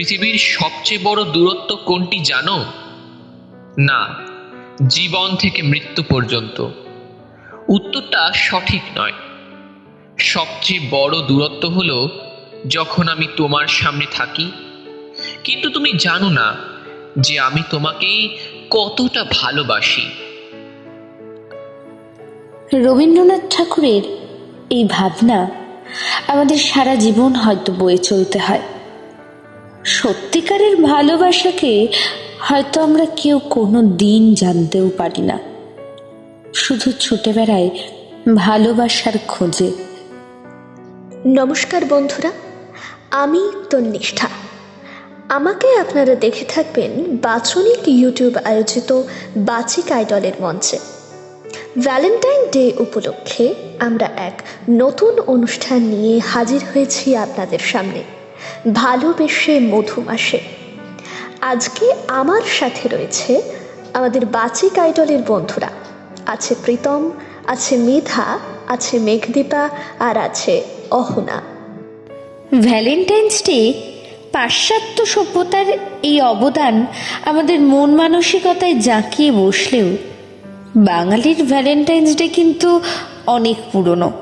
পৃথিবীর সবচেয়ে বড় দূরত্ব কোনটি জানো? না, জীবন থেকে মৃত্যু পর্যন্ত। উত্তরটা সঠিক নয়। সবচেয়ে বড় দূরত্ব হলো যখন আমি তোমার সামনে থাকি। কিন্তু তুমি জানো না যে আমি তোমাকে কতটা ভালোবাসি। রবীন্দ্রনাথ ঠাকুরের এই ভাবনা আমাদের সারা জীবন হয়তো বয়ে চলতে হয়। সত্যিকারের ভালোবাসাকে হয়তো আমরা কেউ কোনো দিন জানতেও পারি না। শুধু ছুটে বেড়াই ভালোবাসার খোঁজে। নমস্কার বন্ধুরা, আমি তন্নিষ্ঠা। আমাকে আপনারা দেখে থাকবেন বাচনিক ইউটিউব আয়োজিত বাচিক আইডলের মঞ্চে। ভ্যালেন্টাইন ডে উপলক্ষে আমরা এক নতুন অনুষ্ঠান নিয়ে হাজির হয়েছি আপনাদের সামনে। ভালোবেসে মধুমাসে আজকে আমার সাথে রয়েছে আমাদের বাচিক আইডলের বন্ধুরা। আছে প্রীতম, আছে মেধা, আছে মেঘদীপা আর আছে অহনা। ভ্যালেন্টাইন্স ডে পাশ্চাত্য সভ্যতার এই অবদান আমাদের মন মানসিকতায় জাঁকিয়ে বসলেও বাঙালির ভ্যালেন্টাইন্স ডে কিন্তু অনেক পুরনো।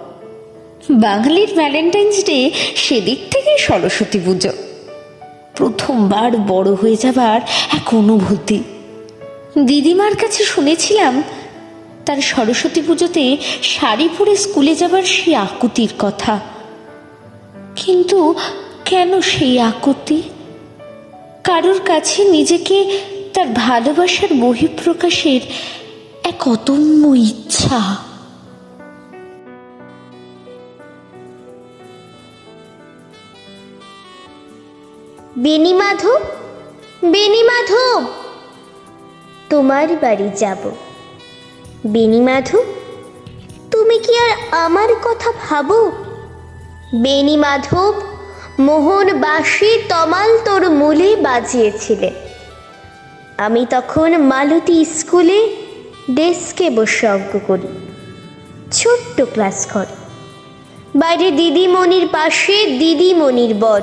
বাঙালির ভ্যালেন্টাইন্স ডে সেদিক থেকে সরস্বতী পুজো। প্রথমবার বড় হয়ে যাবার এক অনুভূতি। দিদিমার কাছে শুনেছিলাম, তার সরস্বতী পুজোতে শাড়ি পরে স্কুলে যাবার সেই আকুতির কথা। কিন্তু কেন সেই আকুতি? কারোর কাছে নিজেকে তার ভালোবাসার বহিঃপ্রকাশের এক অদম্য ইচ্ছা। বেনি মাধব বেনি মাধব তোমার বাড়ি যাব। বেনি মাধব তুমি কি আর আমার কথা ভাবো? বেনি মাধব মোহন বাঁশি তমাল তোর মূলে বাজিয়েছিলে। আমি তখন মালতী স্কুলে ডেস্কে বসে অঙ্ক করি, ছোট্ট ক্লাস ঘর বাইরে দিদিমণির পাশে দিদিমণির বর।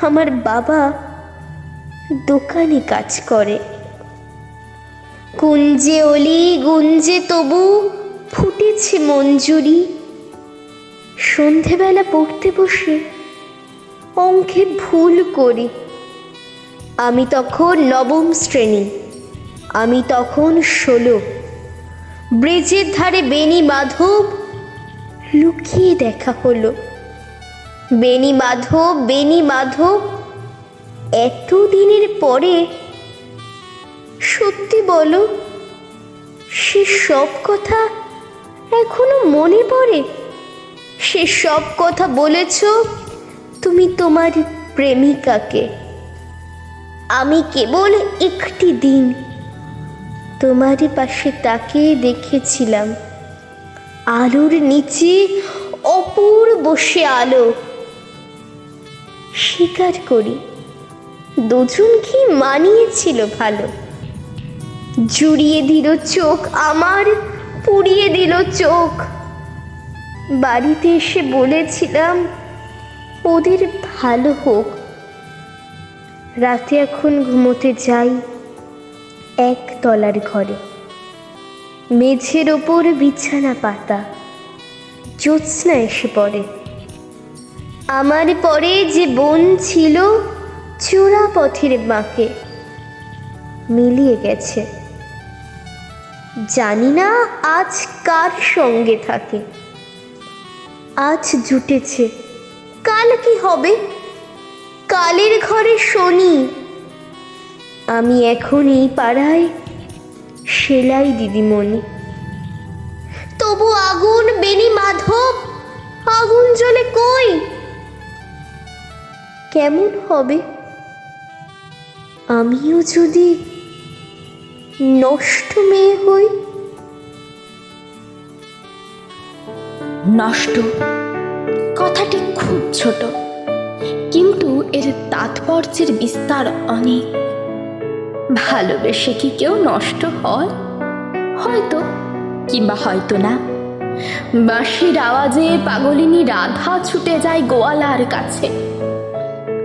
আমার বাবা দোকানে কাজ করে। কুঞ্জে অলি, গুঞ্জে তবু ফুটেছে মঞ্জুরি। সন্ধেবেলা পড়তে বসে অঙ্কে ভুল করি। আমি তখন নবম শ্রেণি, আমি তখন ষোলো। ব্রিজের ধারে বেনি মাধব লুকিয়ে দেখা হলো। বেনি মাধব বেনি মাধব এত দিনের পরে সত্যি বলো, সে সব কথা এখনও মনে পড়ে? সে সব কথা বলেছ তুমি তোমার প্রেমিকাকে। আমি কেবল একটি দিন তোমার পাশে তাকিয়ে দেখেছিলাম। আলোর নিচে অপূর্ব সে আলো। স্বীকার করি, দুজন কি মানিয়েছিল ভালো? জুড়িয়ে দিল চোখ আমার, পুড়িয়ে দিল চোখ। বাড়িতে এসে বলেছিলাম, ওদের ভালো হোক। রাতে এখন ঘুমোতে যাই এক তলার ঘরে। মেঝের ওপর বিছানা পাতা, জ্যোৎস্না এসে পড়ে। আমার পরে যে বোন ছিল চোরা পথের বাঁকে মিলিয়ে গেছে। জানি না আজ কার সঙ্গে থাকে। আজ জুটেছে। কাল কি হবে? কালের ঘরে শনি। আমি এখন এই পাড়ায় সেলাই দিদিমণি। তবু আগুন বেনি মাধব, আগুন জ্বলে কই? কেমন হবে? আমিও যদি নষ্ট মেয়ে হই? নষ্ট? কথাটি খুব ছোট, কিন্তু এর তাৎপর্যের বিস্তার অনেক। ভালোবেসে কি কেউ নষ্ট হয়? হয়তো, কিংবা হয়তো না। বাঁশির আওয়াজে পাগলিনী রাধা ছুটে যায় গোয়ালার কাছে।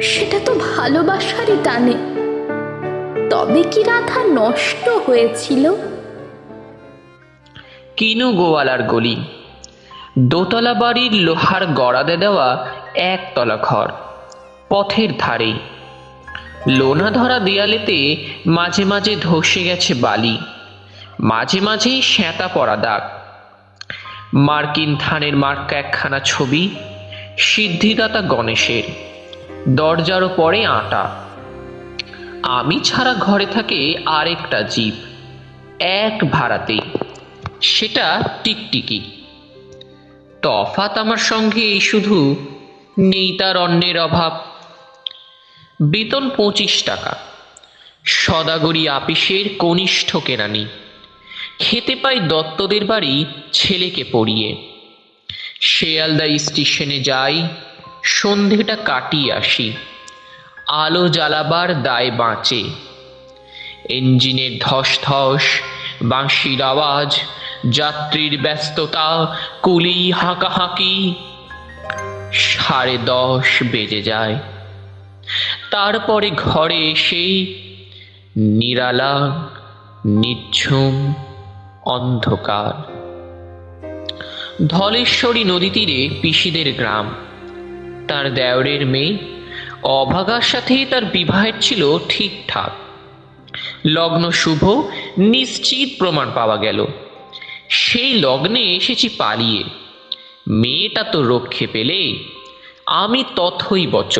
সেটা তো ভালোবাসারই টানে। তবে কি রাধা নষ্ট হয়েছিল? কিনু গোয়ালার গলি। দোতলা বাড়ির লোহার গড়াদে দেওয়া একতলা ঘর, পথের ধারে। লোনা ধরা দেয়ালেতে মাঝে মাঝে ধসে গেছে বালি, মাঝে মাঝেই শ্যাঁতা পড়া দাগ। মার্কিন থানের মার্কা একখানা ছবি, সিদ্ধিদাতা গণেশের। দরজারও পরে আটা। আমি ছাড়া ঘরে থাকে আরেকটা জীব, এক ভাড়াতেই সেটা টিকটিকি। তফাত আমার সঙ্গে এই শুধু, নেই তার অন্যের অভাব। বেতন পঁচিশ টাকা। সদাগরি আপিসের কনিষ্ঠ কেরানি খেতে পাই দত্তদের বাড়ি ছেলেকে পড়িয়ে। শেয়ালদা স্টেশনে যাই সন্ধেটা কাটিয়ে আসি। আলো জ্বালাবার দায় বাঁচে। ইঞ্জিনের ধস ধস বাঁশির আওয়াজ, যাত্রীর ব্যস্ততা কুলি হাঁকাহাঁকি। সাড়ে দশ বেজে যায়। তারপরে ঘরে এসে নিরালা নিঝুম, অন্ধকার। ধলেশ্বরী নদী তীরে পিসিদের গ্রাম। তার দেওরের মেয়ে। অভাগার সাথেই তার বিবাহের ছিল ঠিকঠাক। লগ্ন শুভ, নিশ্চিত প্রমাণ পাওয়া গেল। সেই লগ্নে এসেছি পালিয়ে। মেয়েটা তো রক্ষে পেলে। আমি তথই বচ।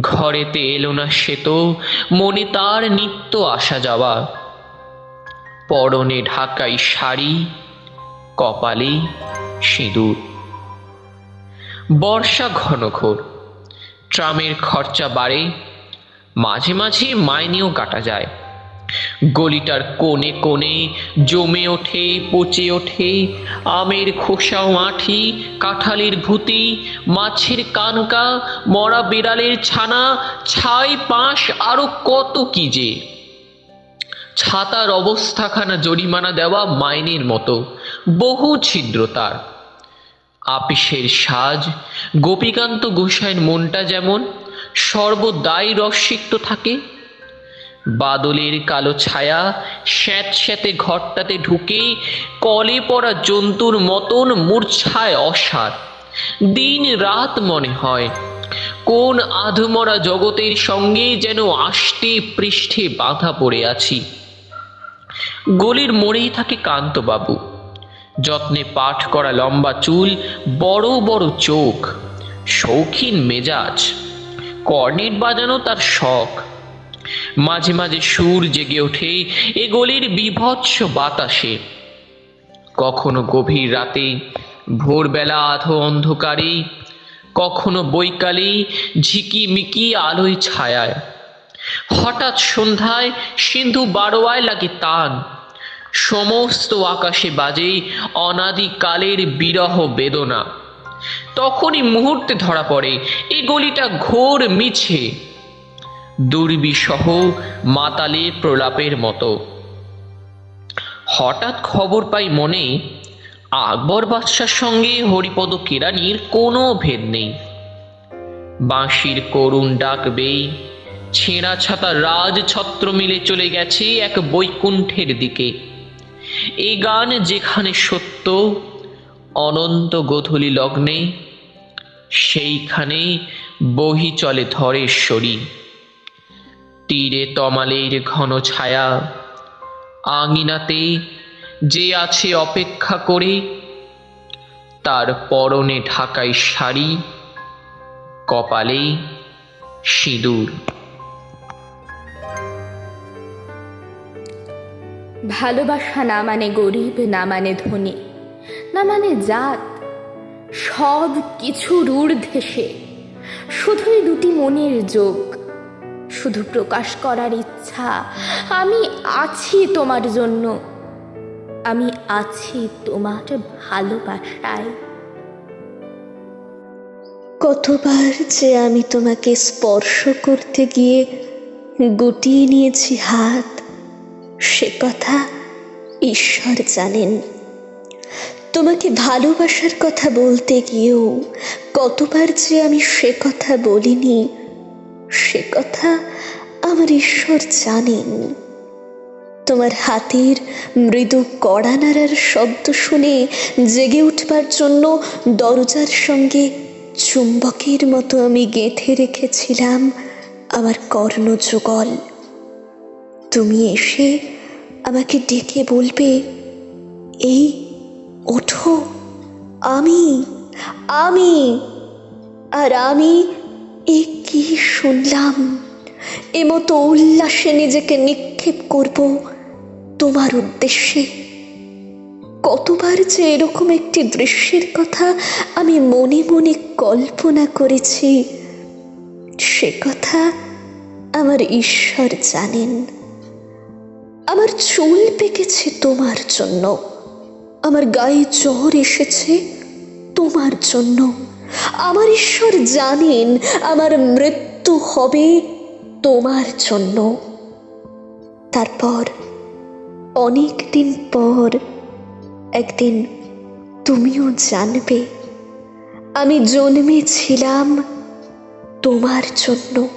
ঘরেতে এলো না সে তো, মনে তার নিত্য আসা যাওয়া। পরনে ঢাকাই শাড়ি, কপালে সিঁদুর। বর্ষা ঘনঘোর। ট্রামের খরচা বাড়ে, মাঝে মাঝে মাইনেও কাটা যায়। গলিটার কোণে কোণে জমে ওঠে, পচে ওঠে, আমের খোসাও আঠি, কাঁঠালের ভুতি, মাছের কানকা, মরা বিড়ালের ছানা, ছাই পাঁশ আরও কত কি যে। ছাতার অবস্থাখানা জরিমানা দেওয়া মাইনের মতো, বহু ছিদ্র তার। আপিসের সাজ। গোপীকান্ত গোসাইয়ের মনটা যেমন সর্বদাই রসিক্ত থাকে, বাদলের কালো ছায়া স্যাঁত স্যাঁতে ঘরটাতে ঢুকে কলে পড়া জন্তুর মতন মূর্ছায় অসার। দিন রাত মনে হয়, কোন আধমরা জগতের সঙ্গে যেন আষ্টে পৃষ্ঠে বাঁধা পড়ে আছি। গলির মোড়েই থাকে কান্তবাবু। যত্নে পাঠ করা লম্বা চুল, বড় বড় চোখ, শৌখিন মেজাজ, কর্নেট বাজানো তার শখ। মাঝে মাঝে সুর জেগে ওঠে এ গলির বিভৎস বাতাসে। কখনো গভীর রাতে, ভোরবেলা আধো অন্ধকারে, কখনো বৈকালে ঝিকিমিকি আলোয় ছায়ায়। হঠাৎ সন্ধ্যায় সিন্ধু বারোয়ায় লাগে তান সমস্ত আকাশে বাজে অনাদিকালের বিরহ বেদনা। তখনই মুহূর্তে ধরা পড়ে, এ গলিটা ঘোর মিছে। দুর্বিসহ মাতালে প্রলাপের মতো। হঠাৎ খবর পাই মনে, আকবর বাদশার সঙ্গে হরিপদ কেরানির কোনো ভেদ নেই। বাঁশির করুণ ডাকবেই ছেঁড়া ছাতা রাজ ছত্র মিলে চলে গেছে এক বৈকুণ্ঠের দিকে। এই গান যেখানে সত্য, অনন্ত গোধূলি লগ্নে সেইখানে বহি চলে ধরেশ্বরী। তীরে তমালের ঘন ছায়া, আঙিনাতে যে আছে অপেক্ষা করে, তার পরনে ঢাকাই শাড়ি, কপালে সিঁদুর। ভালোবাসা না মানে গরিব, না মানে ধনী, না মানে জাত। সব কিছুর ঊর্ধ্বে সে শুধুই দুটি মনের যোগ, শুধু প্রকাশ করার ইচ্ছা। আমি আছি তোমার জন্য, আমি আছি তোমার ভালোবাসায়। কতবার যে আমি তোমাকে স্পর্শ করতে গিয়ে গুটিয়ে নিয়েছি হাত সে কথা ঈশ্বর জানেন। তোমাকে ভালোবাসার কথা বলতে গিয়েও কতবার যে আমি সে কথা বলিনি, সে কথা আমার ঈশ্বর জানেন। তোমার হাতের মৃদু কড়া নাড়ার শব্দ শুনে জেগে উঠবার জন্য দরজার সঙ্গে চুম্বকের মতো আমি গেঁথে রেখেছিলাম আমার কর্ণযুগল। তুমি এসে আমাকে ডেকে বলবে, এই, ওঠো, আমি আমি। আর আমি এ কি শুনলাম? এমতো উল্লাসে নিজেকে নিক্ষেপ করব তোমার উদ্দেশ্যে। কতবার যে এরকম একটি দৃশ্যের কথা আমি মনে মনে কল্পনা করেছি, সে কথা আমার ঈশ্বর জানেন। আমার চুল পেকেছে তোমার জন্য। আমার গায়ে জ্বর এসেছে তোমার জন্য। আমার ঈশ্বর জানেন আমার মৃত্যু হবে তোমার জন্য। তারপর অনেক দিন পর একদিন তুমিও জানবে, আমি জন্মেছিলাম তোমার জন্য।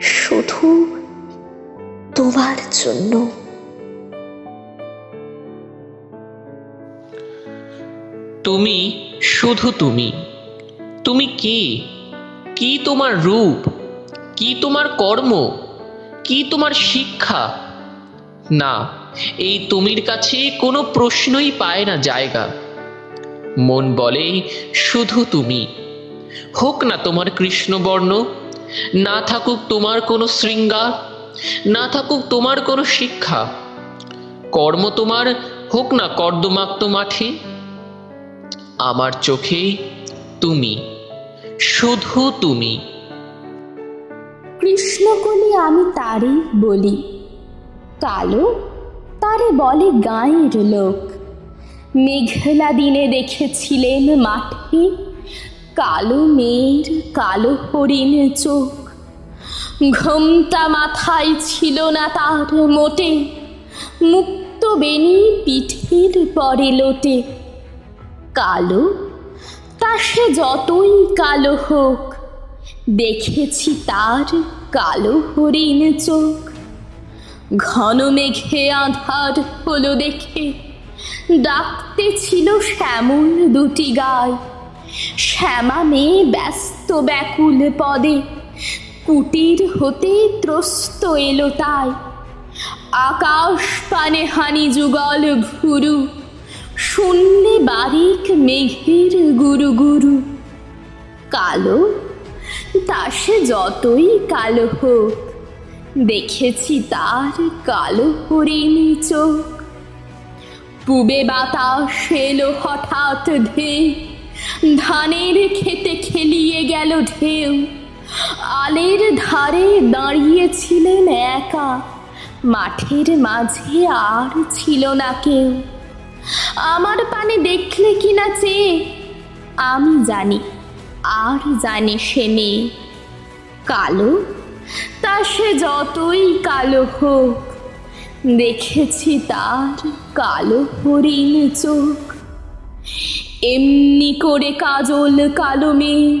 শুধু তোমার জন্য। তুমি শুধু তুমি। তুমি কি? কি তোমার রূপ? কি তোমার কর্ম? কি তোমার শিক্ষা? না, এই তুমির কাছে কোনো প্রশ্নই পায় না জায়গা। মন বলে, শুধু তুমি। হোক না তোমার কৃষ্ণবর্ণ, না থাকুক তোমার কোনো শৃঙ্গার না থাকুক তোমার কোনো শিক্ষা। কর্ম তোমার হোক না কর্দমাক্ত মাঠে, আমার চোখে তুমি, শুধু তুমি। কৃষ্ণকলি আমি তারই বলি, কালো তারে বলে গাঁয়ের লোক। মেঘলা দিনে দেখেছিলেন মাঠে, কালো মেয়ের কালো হরিণ চোখ। ঘোমটা মাথায় ছিল না তার মোটে। মুক্ত বেনি পিঠের পরে লোটে। কালো? তা সে যতই কালো হোক, দেখেছি তার কালো হরিণ চোখ। ঘন মেঘে আধার হলো দেখে, ডাকতে ছিল শ্যামল দুটি গায়। শ্যামা মেয়ে ব্যস্ত ব্যাকুল পদে কুটির হতে ত্রস্ত এলো তাই। আকাশ পানে হানি যুগল ভুরু, শূন্যে বারিক মেঘের গুরু গুরু। কালো, তা সে যতই কালো হোক, দেখেছি তার কালো হরিণ চোখ। পুবে বাতাস এলো হঠাৎ ধে ধানের খেতে খেলিয়ে গেল ঢেউ। আলের ধারে দাঁড়িয়েছিলেন একা। মাঠের মাঝে আর ছিল না কেউ। আমার পানে দেখলে কি না চেয়ে আমি জানি, আর জানে সে মেয়ে কালো? তা সে যতই কালো হোক, দেখেছি তার কালো হরিণ চোখ। এমনি করে কাজল কালো মেঘ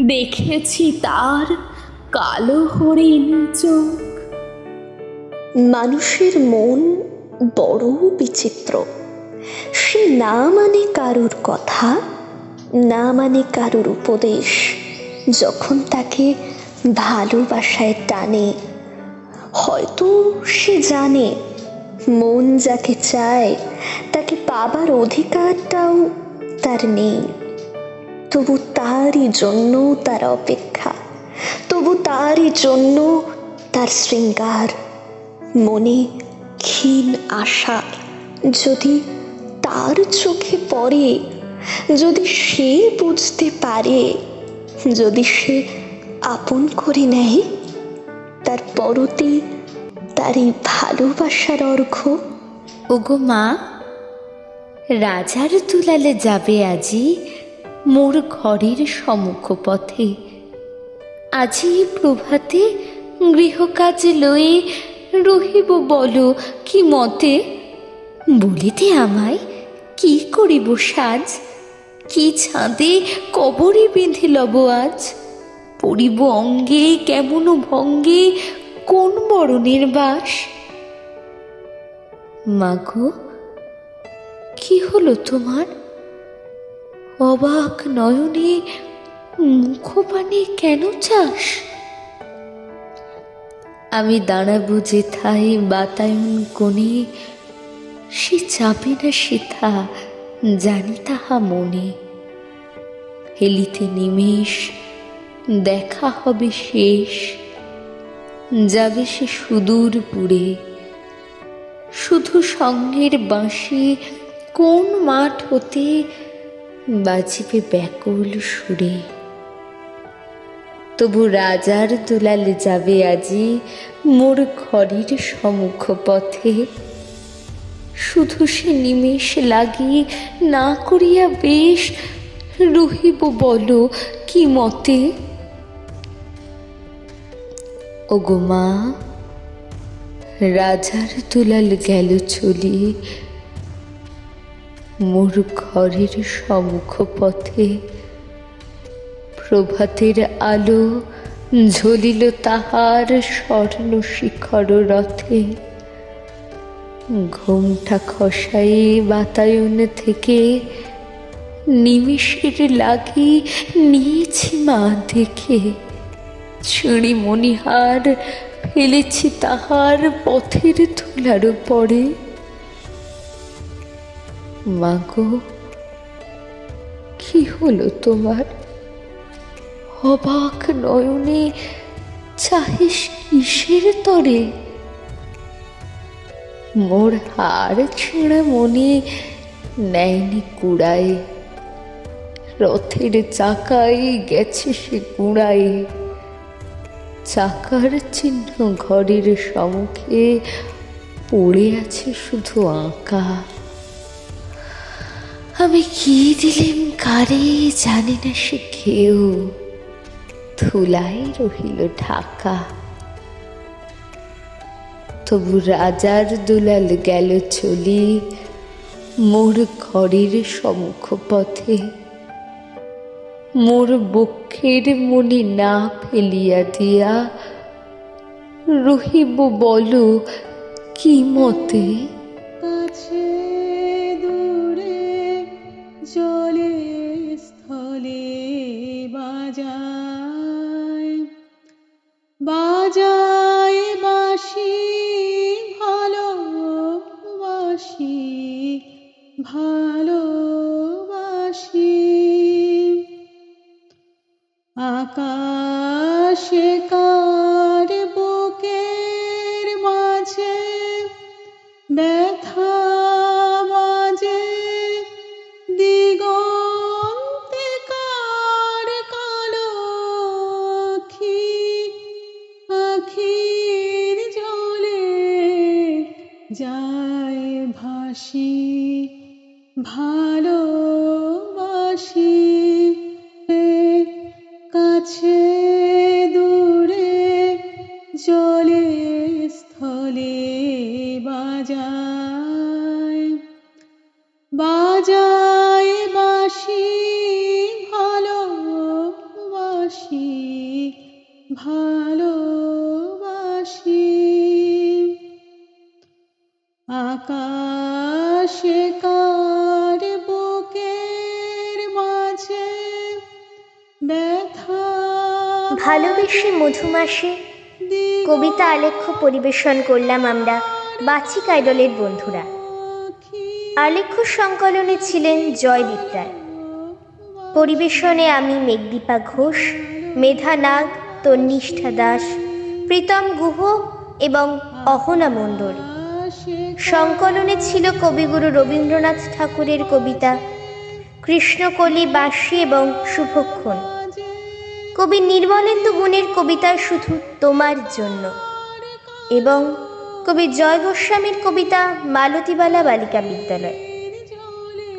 দেখেছি তার কালো হরিণ চোখ। মানুষের মন বড় বিচিত্র। সে না মানে কারুর কথা, না মানে কারুর উপদেশ। যখন তাকে ভালোবাসায় টানে, হয়তো সে জানে, মন যাকে চায়, তাকে পাবার অধিকারটাও তার নেই। তবু তারই জন্য তার অপেক্ষা, তবু তারই জন্য তার শৃঙ্গার। মনে ক্ষীণ আশা যদি তার চোখে পড়ে, যদি সে বুঝতে পারে, যদি সে আপন করে নেয়, তার পরতে তার এই ভালোবাসার অর্ঘ্য। ওগো মা, রাজার তুলালে যাবে আজি মোর ঘরের সম্মুখ পথে আজি প্রভাতে গৃহকাজ লয়ে রহিব বলো কি মতে? বলিতে আমায় কি করিব সাজ? কি ছাঁদে কবরে বেঁধে লব আজ? পরিব অঙ্গে কেমন ভঙ্গে কোন বরণের বাস? মাগো, কি হলো তোমার? অবাক নয়নে মুখপানে কেন চাস? আমি দাঁড়াবো যেথায় বাতায়ন কোণে, সে চাপে না সে সেথা জানি তাহা মনে। হেলিতে নিমেষ, দেখা হবে শেষ। যাবে সে সুদূর পুরে। শুধু সঙ্গের বাঁশি কোন মাঠ হতে বাজিবে ব্যাকুল সুরে। তবু রাজার দুলালে যাবে আজি মোর ঘরের সমুখ পথে। শুধু সে নিমেষ লাগি না করিয়া বেশ রহিব বলো কি মতে? ওগো মা, রাজার দুলাল গেল চলি মোর ঘরের সম্মুখ পথে প্রভাতের আলো ঝলিল তাহার স্বর্ণ শিখর রথে। ঘুমটা খসাই বাতায়ন থেকে নিমিষের লাগি নিয়েছি মা দেখে। ছুঁড়ি মণিহার ফেলেছি তাহার পথের ধুলার পরে মাগো কি হলো তোমার? অবাক নয়নে চাহিস কিসের তরে? মোর হার ছেঁড়া মনে নেয়নি কুড়ায়। রথের চাকায় গেছে সে কুড়ায়। চাকার চিহ্ন ঘরের সম্মুখে পড়ে আছে শুধু আঁকা আমি কি দিলেম কারে জানি না সে কেউ। ধুলাই রহিল ঢাকা। তবু রাজার দুলাল গেল চলি মোর ঘরের সম্মুখ পথে মোর বক্ষের মনে না ফেলিয়া দিয়া রহিব বলো কি মতে? যায় ভাসি ভালোবাসি মধুমাসে কবিতা আলেখ্য পরিবেশন করলাম আমরা বাচিক আইডলের বন্ধুরা। আলেখ্য সংকলনে ছিলেন জয়দীপ রায় পরিবেশনে আমি মেঘদীপা ঘোষ, মেধা নাগ, তন্নিষ্ঠা দাস, প্রীতম গুহ এবং অহনা মণ্ডল। সংকলনে ছিল কবিগুরু রবীন্দ্রনাথ ঠাকুরের কবিতা, কৃষ্ণকলি বাঁশি এবং শুভক্ষণ কবি নির্মলেন্দু গুণের কবিতা শুধু তোমার জন্য। এবং কবি জয় গোস্বামীর কবিতা মালতীবালা বালিকা বিদ্যালয়।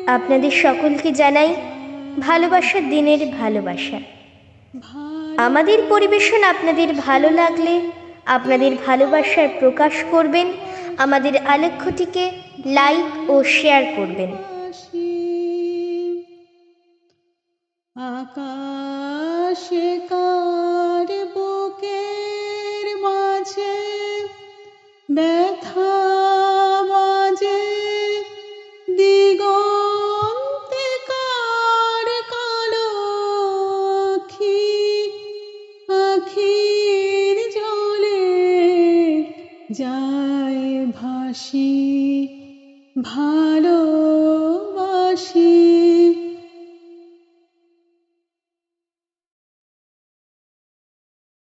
আপনাদের সকলকে জানাই ভালোবাসার দিনের ভালোবাসা। আমাদের পরিবেশন আপনাদের ভালো লাগলে আপনাদের ভালোবাসার প্রকাশ করবেন, আমাদের আলেখ্যটিকে লাইক ও শেয়ার করবেন। আকাশে কার বুকের মাঝে ব্যথা বাজে দিগন্তে কার কালো আখি আখির জলে যায় ভাসি ভালোবাসি